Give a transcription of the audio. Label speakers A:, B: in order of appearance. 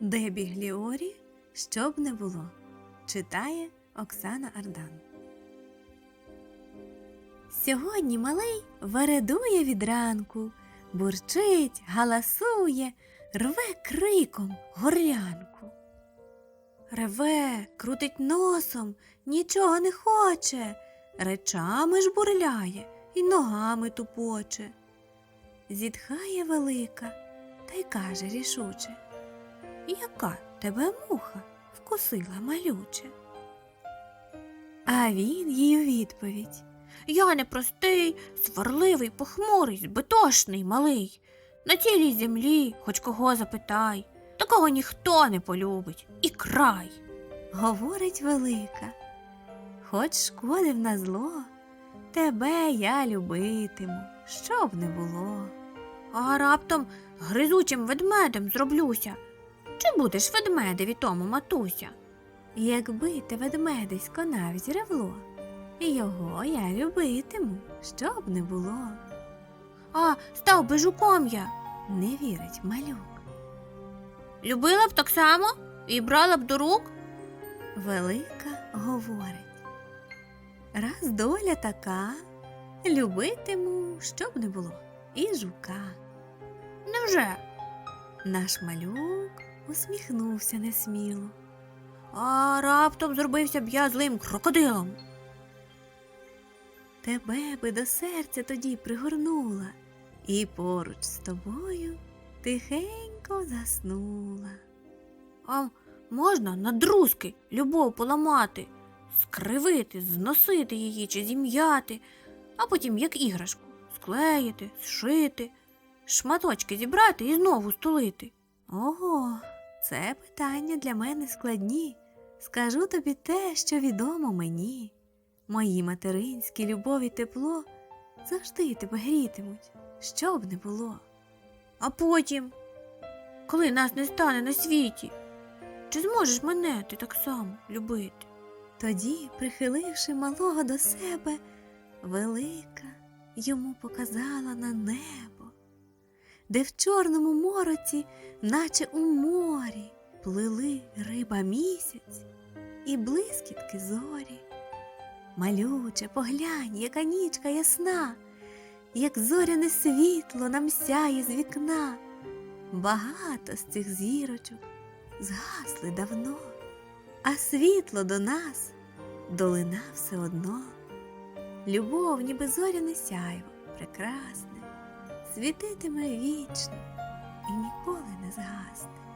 A: Де біглі орі, щоб не було, читає Оксана Ардан. Сьогодні малий вередує від ранку, бурчить, галасує, рве криком горлянку. Реве, крутить носом, нічого не хоче, речами ж бурляє і ногами тупоче. Зітхає велика та й каже рішуче. Яка тебе муха вкусила малюче? А він їй у відповідь. Я не простий, сварливий, похмурий, збитошний, малий. На цілій землі хоч кого запитай, такого ніхто не полюбить і край. Говорить велика. Хоч шкодив на зло, тебе я любитиму, щоб не було. А раптом гризучим ведмедем зроблюся. Чи будеш ведмедеві тому матуся? Якби те ведмедисько навіть ревло, його я любитиму, щоб не було. А став би жуком я, не вірить малюк. Любила б так само і брала б до рук? Велика говорить. Раз доля така, любитиму, щоб не було, і жука. Невже? Наш малюк усміхнувся несміло. А раптом зробився б я злим крокодилом. Тебе би до серця тоді пригорнула, і поруч з тобою тихенько заснула. А можна на друзки любов поламати, скривити, зносити її чи зім'яти, а потім, як іграшку, склеїти, зшити, шматочки зібрати і знову стулити. Ого, це питання для мене складні. Скажу тобі те, що відомо мені. Мої материнські любов і тепло завжди тебе грітимуть, що б не було. А потім, коли нас не стане на світі, чи зможеш мене ти так само любити? Тоді, прихиливши малого до себе, велика йому показала на небо, де в чорному мороці, наче у морі, плили риба місяць і блискітки зорі. Малюче, поглянь, яка нічка ясна, як зоряне світло нам сяє з вікна. Багато з цих зірочок згасли давно, а світло до нас долина все одно. Любов, ніби зоряне сяйво, прекрасне, світитиме вічно і ніколи не згасне.